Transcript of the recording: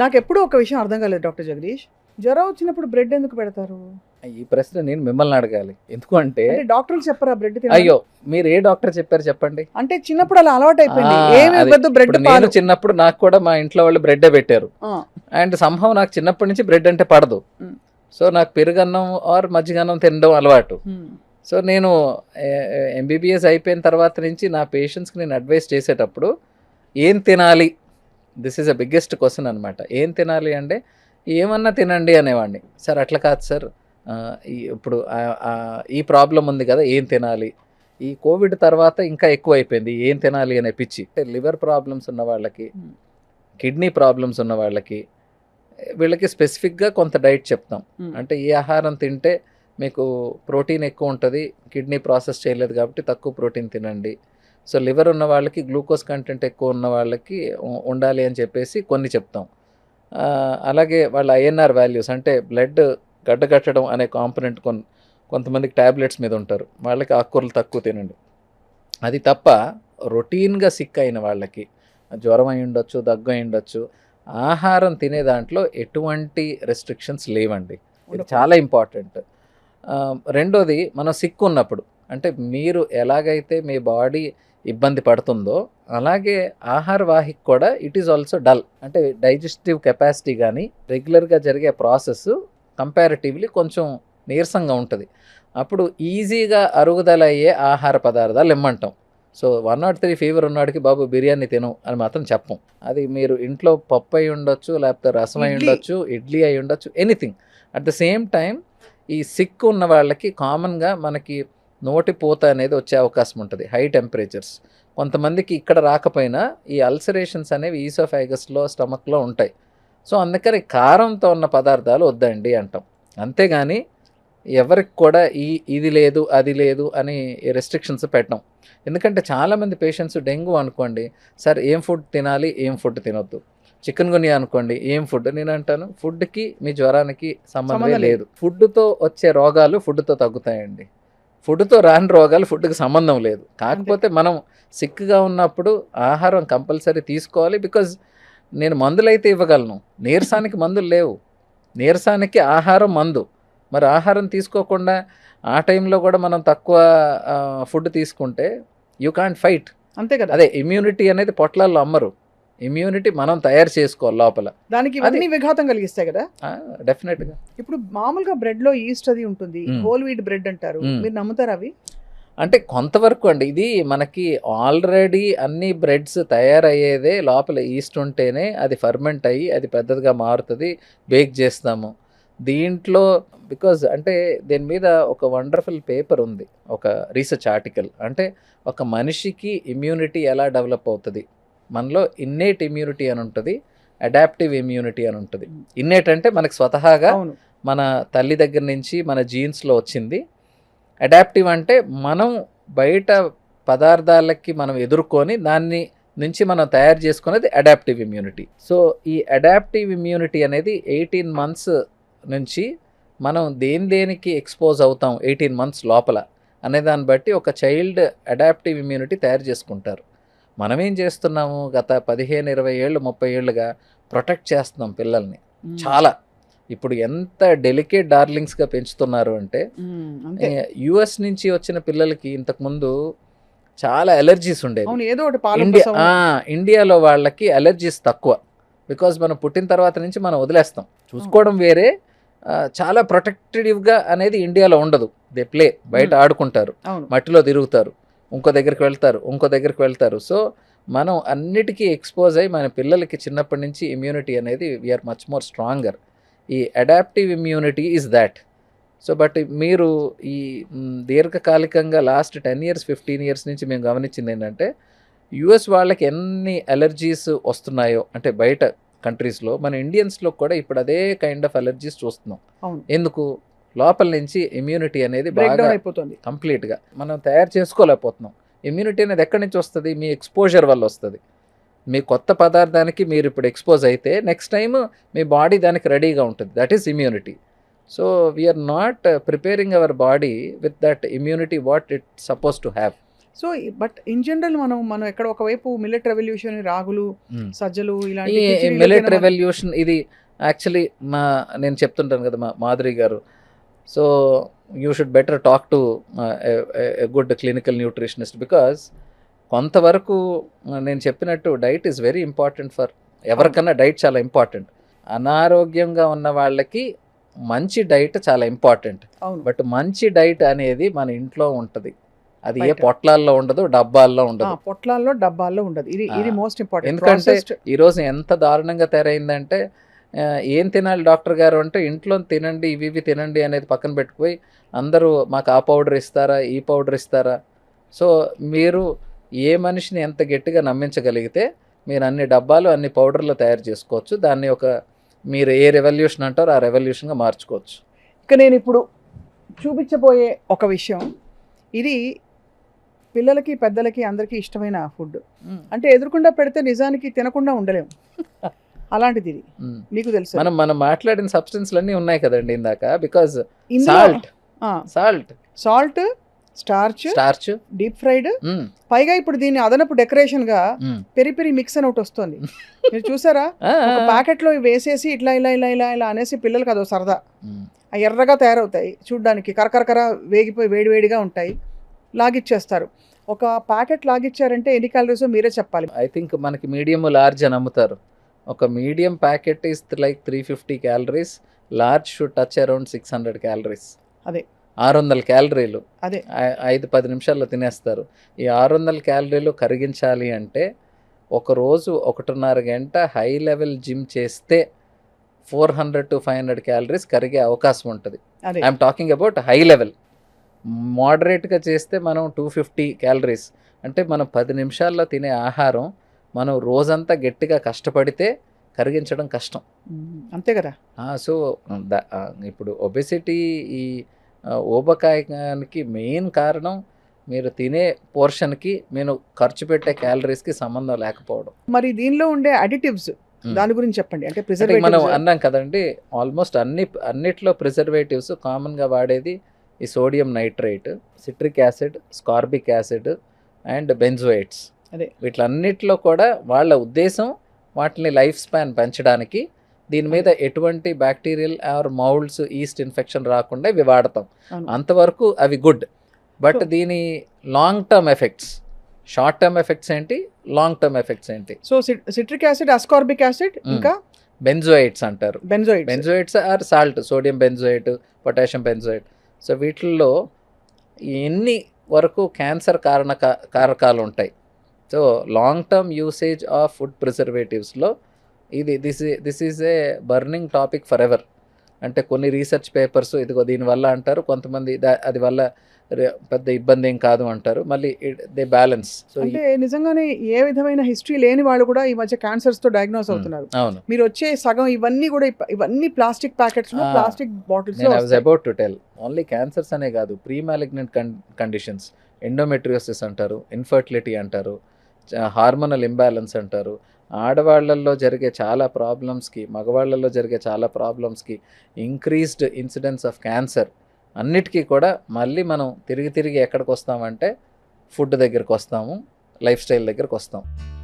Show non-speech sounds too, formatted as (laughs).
నాకు ఎప్పుడూ ఒక విషయం అర్థం కాలేదు డాక్టర్ జగదీష్. జ్వరం వచ్చినప్పుడు బ్రెడ్ ఎందుకు పెడతారు? ఈ ప్రశ్న నేను మిమ్మల్ని అడగాలి. ఎందుకు అంటే డాక్టర్లు చెప్పరా బ్రెడ్ అయ్యో మీరు ఏ డాక్టర్ చెప్పారు చెప్పండి? అంటే చిన్నప్పుడు అలా అలవాటు అయిపోయింది. బ్రెడ్ నేను చిన్నప్పుడు నాకు కూడా మా ఇంట్లో వాళ్ళు బ్రెడ్ పెట్టారు. అండ్ సంభవం నాకు చిన్నప్పటి నుంచి బ్రెడ్ అంటే పడదు. సో నాకు పెరుగన్నం ఆర్ మజ్జిగన్నం తినడం అలవాటు. సో నేను ఎంబీబీఎస్ అయిపోయిన తర్వాత నుంచి నా పేషెంట్స్కి నేను అడ్వైస్ చేసేటప్పుడు ఏం తినాలి? This is a biggest question అనమాట ఏం తినాలి అంటే ఏమన్నా తినండి అనేవాడిని. సార్ అట్లా కాదు సార్. ఇప్పుడు ఈ ప్రాబ్లం ఉంది కదా ఏం తినాలి? ఈ కోవిడ్ తర్వాత ఇంకా ఎక్కువ అయిపోయింది ఏం తినాలి? అనే పిచ్చి. లివర్ ప్రాబ్లమ్స్ ఉన్న వాళ్ళకి. కిడ్నీ ప్రాబ్లమ్స్ ఉన్న వాళ్ళకి వీళ్ళకి స్పెసిఫిక్గా కొంత డైట్ చెప్తాం. అంటే ఈ ఆహారం తింటే మీకు ప్రోటీన్ ఎక్కువ ఉంటుంది కిడ్నీ ప్రాసెస్ చేయలేదు కాబట్టి తక్కువ ప్రోటీన్ తినండి. సో లివర్ ఉన్న వాళ్ళకి గ్లూకోజ్ కంటెంట్ ఎక్కువ ఉన్న వాళ్ళకి ఉండాలి అని చెప్పేసి కొన్ని చెప్తాం. అలాగే వాళ్ళ ఐఎన్ఆర్ వాల్యూస్ అంటే బ్లడ్ గడ్డగట్టడం అనే కాంపనెంట్ కొన్ కొంతమందికి ట్యాబ్లెట్స్ మీద ఉంటారు. వాళ్ళకి ఆకుకూరలు తక్కువ తినండి. అది తప్ప రొటీన్గా సిక్ అయిన వాళ్ళకి జ్వరం అయి ఉండొచ్చు దగ్గు అయి ఉండొచ్చు ఆహారం తినే దాంట్లో ఎటువంటి రెస్ట్రిక్షన్స్ లేవండి. ఇది. చాలా ఇంపార్టెంట్. రెండోది మనం సిక్ ఉన్నప్పుడు అంటే మీరు ఎలాగైతే మీ బాడీ ఇబ్బంది పడుతుందో అలాగే ఆహార వాహిక కూడా ఇట్ ఈజ్ ఆల్సో డల్ అంటే డైజెస్టివ్ కెపాసిటీ కానీ రెగ్యులర్గా జరిగే ప్రాసెస్ కంపారిటివ్లీ కొంచెం నీరసంగా ఉంటుంది. అప్పుడు ఈజీగా అరుగుదల అయ్యే ఆహార పదార్థాలు ఇమ్మంటాం. So one not three fever ఉన్నవాడికి బాబు బిర్యానీ తిను అని మాత్రం చెప్పం. అది మీరు ఇంట్లో పప్పు అయి ఉండొచ్చు లేకపోతే రసం అయి. ఉండొచ్చు ఇడ్లీ అయి ఉండొచ్చు anything at the same time ఈ సిక్ ఉన్న వాళ్ళకి కామన్గా మనకి నోటి పూత అనేది వచ్చే అవకాశం ఉంటుంది హై టెంపరేచర్స్. కొంతమందికి ఇక్కడ రాకపోయినా ఈ అల్సరేషన్స్ అనేవి ఈసోఫైగస్లో స్టమక్లో ఉంటాయి. సో అందుకని కారంతో ఉన్న పదార్థాలు వద్దండి అంటాం. అంతేగాని ఎవరికి కూడా ఈ ఇది లేదు అది లేదు అని రెస్ట్రిక్షన్స్ పెట్టం. ఎందుకంటే చాలామంది పేషెంట్స్ డెంగ్యూ అనుకోండి సార్ ఏం ఫుడ్ తినాలి ఏం ఫుడ్ తినొద్దు. చికెన్ గునియా అనుకోండి ఏం ఫుడ్ నేను అంటాను ఫుడ్కి మీ జ్వరానికి సంబంధం. లేదు. ఫుడ్తో వచ్చే రోగాలు ఫుడ్తో తగ్గుతాయండి. ఫుడ్తో రాని రోగాలు ఫుడ్కి సంబంధం లేదు. కాకపోతే మనం సిక్గా ఉన్నప్పుడు ఆహారం కంపల్సరీ తీసుకోవాలి బికాజ్ నేను మందులు అయితే ఇవ్వగలను. నీరసానికి మందులు లేవు. నీరసానికి ఆహారం మందు. మరి ఆహారం తీసుకోకుండా ఆ టైంలో కూడా మనం తక్కువ ఫుడ్ తీసుకుంటే యూ కాంట్ ఫైట్. అంతే కదా. అదే ఇమ్యూనిటీ అనేది పొట్లాల్లో అమ్మరు. ఇమ్యూనిటీ మనం తయారు చేసుకోవాలి లోపల. దానికి ఇవన్నీ విఘాతం కలిగిస్తాయి కదా? డెఫినెట్గా ఇప్పుడు మామూలుగా బ్రెడ్లో ఈస్ట్ అది ఉంటుంది. హోల్ వీట్ బ్రెడ్ అంటారు. మ్మ్. మీరు నమ్ముతారా అవి? అంటే కొంతవరకు అండి ఇది మనకి ఆల్రెడీ అన్ని బ్రెడ్స్ తయారయ్యేదే లోపల ఈస్ట్ ఉంటేనే అది ఫర్మెంట్ అయ్యి అది పెద్దదిగా మారుతుంది బేక్ చేస్తాము. దీంట్లో బికాజ్ అంటే దీని మీద ఒక వండర్ఫుల్ పేపర్ ఉంది ఒక రీసెర్చ్ ఆర్టికల్ అంటే ఒక మనిషికి ఇమ్యూనిటీ ఎలా డెవలప్ అవుతుంది? మనలో ఇన్నేట్ ఇమ్యూనిటీ అని ఉంటుంది అడాప్టివ్ ఇమ్యూనిటీ అని ఉంటుంది. ఇన్నేట్ అంటే మనకు స్వతహాగా మన తల్లి దగ్గర నుంచి మన జీన్స్లో వచ్చింది. అడాప్టివ్ అంటే మనం బయట పదార్థాలకి మనం ఎదుర్కొని దాన్ని నుంచి మనం తయారు చేసుకునేది అడాప్టివ్ ఇమ్యూనిటీ సో ఈ అడాప్టివ్ ఇమ్యూనిటీ అనేది ఎయిటీన్ మంత్స్ నుంచి మనం దేని దేనికి ఎక్స్పోజ్ అవుతాం ఎయిటీన్ మంత్స్ లోపల అనే దాన్ని బట్టి ఒక చైల్డ్ అడాప్టివ్ ఇమ్యూనిటీ తయారు చేసుకుంటారు. మనం ఏం చేస్తున్నాము? గత పదిహేను ఇరవై ఏళ్ళు ముప్పై ఏళ్ళుగా ప్రొటెక్ట్ చేస్తున్నాం పిల్లల్ని. చాలా. ఇప్పుడు ఎంత డెలికేట్ డార్లింగ్స్గా పెంచుతున్నారు అంటే యుఎస్ నుంచి వచ్చిన పిల్లలకి ఇంతకుముందు చాలా ఎలర్జీస్ ఉండేవి. ఇండియా ఇండియాలో వాళ్ళకి అలర్జీస్ తక్కువ. బికాజ్ మనం పుట్టిన తర్వాత నుంచి మనం వదిలేస్తాం. చూసుకోవడం వేరే. చాలా ప్రొటెక్టివ్గా అనేది ఇండియాలో ఉండదు. They play. బయట. ఆడుకుంటారు. మట్టిలో తిరుగుతారు. ఇంకో దగ్గరికి వెళ్తారు ఇంకో దగ్గరికి వెళ్తారు. సో మనం అన్నిటికీ ఎక్స్పోజ్ అయ్యి మన పిల్లలకి చిన్నప్పటి నుంచి ఇమ్యూనిటీ అనేది we are much more stronger ఈ adaptive immunity is that so but మీరు ఈ దీర్ఘకాలికంగా last ten years fifteen years నుంచి మేము గమనించింది ఏంటంటే యుఎస్ వాళ్ళకి ఎన్ని అలర్జీస్ వస్తున్నాయో అంటే బయట కంట్రీస్లో మన ఇండియన్స్లో కూడా ఇప్పుడు అదే కైండ్ ఆఫ్ అలర్జీస్ చూస్తున్నాం. ఎందుకు? లోపల నుంచి ఇమ్యూనిటీ అనేది బాగా అయిపోతుంది. కంప్లీట్గా మనం తయారు చేసుకోలేకపోతున్నాం. ఇమ్యూనిటీ అనేది ఎక్కడి నుంచి వస్తుంది? మీ ఎక్స్పోజర్ వల్ల వస్తుంది. మీ కొత్త పదార్థానికి మీరు ఇప్పుడు ఎక్స్పోజ్ అయితే నెక్స్ట్ టైం మీ బాడీ దానికి రెడీగా ఉంటుంది. That is immunity so we are not preparing our body with that immunity what it suppose to have so but in general మనం మనం ఎక్కడ ఒకవైపు మిల్లెట్ రెవల్యూషన్ రాగులు మ్మ్. సజ్జలు ఇలాంటి మిలెట్ తినమని- రెవల్యూషన్ ఇది యాక్చువల్లీ మా నేను చెప్తుంటాను కదా మా మాధురి గారు. So you should better talk to good clinical nutritionist because కొంతవరకు uh, నేను చెప్పినట్టు diet is very important for ఎవరికన్నా డైట్ చాలా ఇంపార్టెంట్ అనారోగ్యంగా ఉన్న వాళ్ళకి మంచి డైట్ చాలా ఇంపార్టెంట్ బట్ మంచి డైట్ అనేది మన ఇంట్లో ఉంటుంది. అది ఏ. పొట్లాల్లో ఉండదు డబ్బాల్లో ఉండదు. పొట్లాల్లో డబ్బాల్లో ఉండదు. ఇది ఇది మోస్ట్ ఇంపార్టెంట్ ఎందుకంటే ఈరోజు ఎంత దారుణంగా తయారైందంటే ఏం తినాలి డాక్టర్ గారు అంటే ఇంట్లో తినండి ఇవి ఇవి తినండి అనేది పక్కన పెట్టుకుపోయి అందరూ మాకు ఆ పౌడర్ ఇస్తారా ఈ పౌడర్ ఇస్తారా? సో మీరు ఏ మనిషిని ఎంత గట్టిగా నమ్మించగలిగితే మీరు అన్ని డబ్బాలు అన్ని పౌడర్లు తయారు చేసుకోవచ్చు. దాన్ని ఒక మీరు ఏ రెవల్యూషన్ అంటారో ఆ రెవల్యూషన్గా మార్చుకోవచ్చు. ఇక నేను ఇప్పుడు చూపించబోయే ఒక విషయం. ఇది పిల్లలకి పెద్దలకి అందరికీ ఇష్టమైన ఫుడ్. అంటే ఎదురుకుండా పెడితే నిజానికి తినకుండా ఉండలేము. (laughs) అలాంటిది ఇది. మీకు తెలుసు? మనం మనం మాట్లాడిన సబ్స్టెన్స్లు అన్నీ ఉన్నాయి కదండి ఇందాక. బికాజ్ ఇందులో salt salt salt starch starch deep fried పైగా ఇప్పుడు దీన్ని అదనపు డెకరేషన్గా పెరి పెరి మిక్స్ అని ఒకటి వస్తుంది. మీరు చూసారా? (laughs) ఒక ప్యాకెట్లో వేసేసి ఇట్లా ఇలా ఇలా ఇలా ఇలా అనేసి పిల్లలకి అదో సరదా. ఆ ఎర్రగా తయారవుతాయి. చూడ్డానికి కరకరకర వేగిపోయి వేడివేడిగా ఉంటాయి. లాగిచ్చేస్తారు. ఒక ప్యాకెట్ లాగిచ్చారంటే ఎన్ని క్యాలరీస్ మీరే చెప్పాలి. ఐ థింక్ మనకి మీడియం లార్జ్ అని అమ్ముతారు. ఒక medium packet is like three fifty calories large should touch around six hundred calories అదే. ఆరు వందల క్యాలరీలు అదే. ఐదు పది నిమిషాల్లో తినేస్తారు. ఈ ఆరు వందల క్యాలరీలు కరిగించాలి అంటే ఒక రోజు ఒకటిన్నర గంట హై లెవెల్ జిమ్ చేస్తే four hundred to five hundred calories కరిగే అవకాశం ఉంటుంది. I'm talking about high level మోడరేట్గా చేస్తే మనం టూ ఫిఫ్టీ క్యాలరీస్ అంటే మనం పది నిమిషాల్లో తినే ఆహారం మనం రోజంతా గట్టిగా కష్టపడితే కరిగించడం కష్టం. అంతే కదా? సో ఇప్పుడు ఒబెసిటీ ఈ ఆ, ఊబకాయానికి మెయిన్ కారణం మీరు తినే పోర్షన్కి మీరు ఖర్చు పెట్టే క్యాలరీస్కి సంబంధం లేకపోవడం. మరి దీనిలో ఉండే అడిటివ్స్. దాని గురించి చెప్పండి. అంటే అంటే మనం అన్నాం కదండి ఆల్మోస్ట్ అన్ని అన్నిట్లో ప్రిజర్వేటివ్స్ కామన్గా వాడేది ఈ sodium nitrate citric acid ascorbic acid and benzoates అదే. వీటిలన్నిట్లో కూడా వాళ్ళ ఉద్దేశం వాటిని లైఫ్ స్పాన్ పెంచడానికి దీని మీద ఎటువంటి bacterial or moulds yeast infection రాకుండా ఇవి వాడతాం. అంతవరకు అవి గుడ్. బట్ దీని long term effects short term effects ఏంటి లాంగ్ టర్మ్ ఎఫెక్ట్స్ ఏంటి? So citric acid ascorbic acid. ఇంకా? బెంజోయిట్స్ అంటారు. Benzoid benzoates or salt sodium benzoate potassium benzoate so వీటిల్లో ఎన్ని వరకు క్యాన్సర్ కారణ కారకాలు ఉంటాయి? So long term usage of food ప్రిజర్వేటివ్స్లో ఇది this this is a burning topic for ever అంటే కొన్ని రీసెర్చ్ పేపర్స్ ఇదిగో దీనివల్ల అంటారు కొంతమంది అది వల్ల పెద్ద ఇబ్బంది ఏం కాదు అంటారు మళ్ళీ దే బ్యాలెన్స్. అంటే నిజంగానే ఏ విధమైన హిస్టరీ లేని వాళ్ళు కూడా ఈ మధ్య క్యాన్సర్స్తో డయాగ్నోస్ అవుతున్నారు. అవును. మీరు వచ్చే సగం ఇవన్నీ కూడా ఇవన్నీ ప్లాస్టిక్ ప్యాకెట్స్. ప్లాస్టిక్ బాటిల్స్ నేను I was about to tell only cancers అనే కాదు ప్రీ మ్యాలిగ్నెంట్ కండిషన్స్ ఎండోమెట్రియోసిస్ అంటారు ఇన్ఫర్టిలిటీ అంటారు హార్మోనల్ ఇంబ్యాలెన్స్ అంటారు. ఆడవాళ్ళల్లో జరిగే చాలా ప్రాబ్లమ్స్కి మగవాళ్ళల్లో జరిగే చాలా ప్రాబ్లమ్స్కి ఇంక్రీస్డ్ ఇన్సిడెన్స్ ఆఫ్ క్యాన్సర్ అన్నిటికీ కూడా మళ్ళీ మనం తిరిగి తిరిగి ఎక్కడికి వస్తామంటే ఫుడ్ దగ్గరికి వస్తాము లైఫ్ స్టైల్ దగ్గరికి వస్తాం.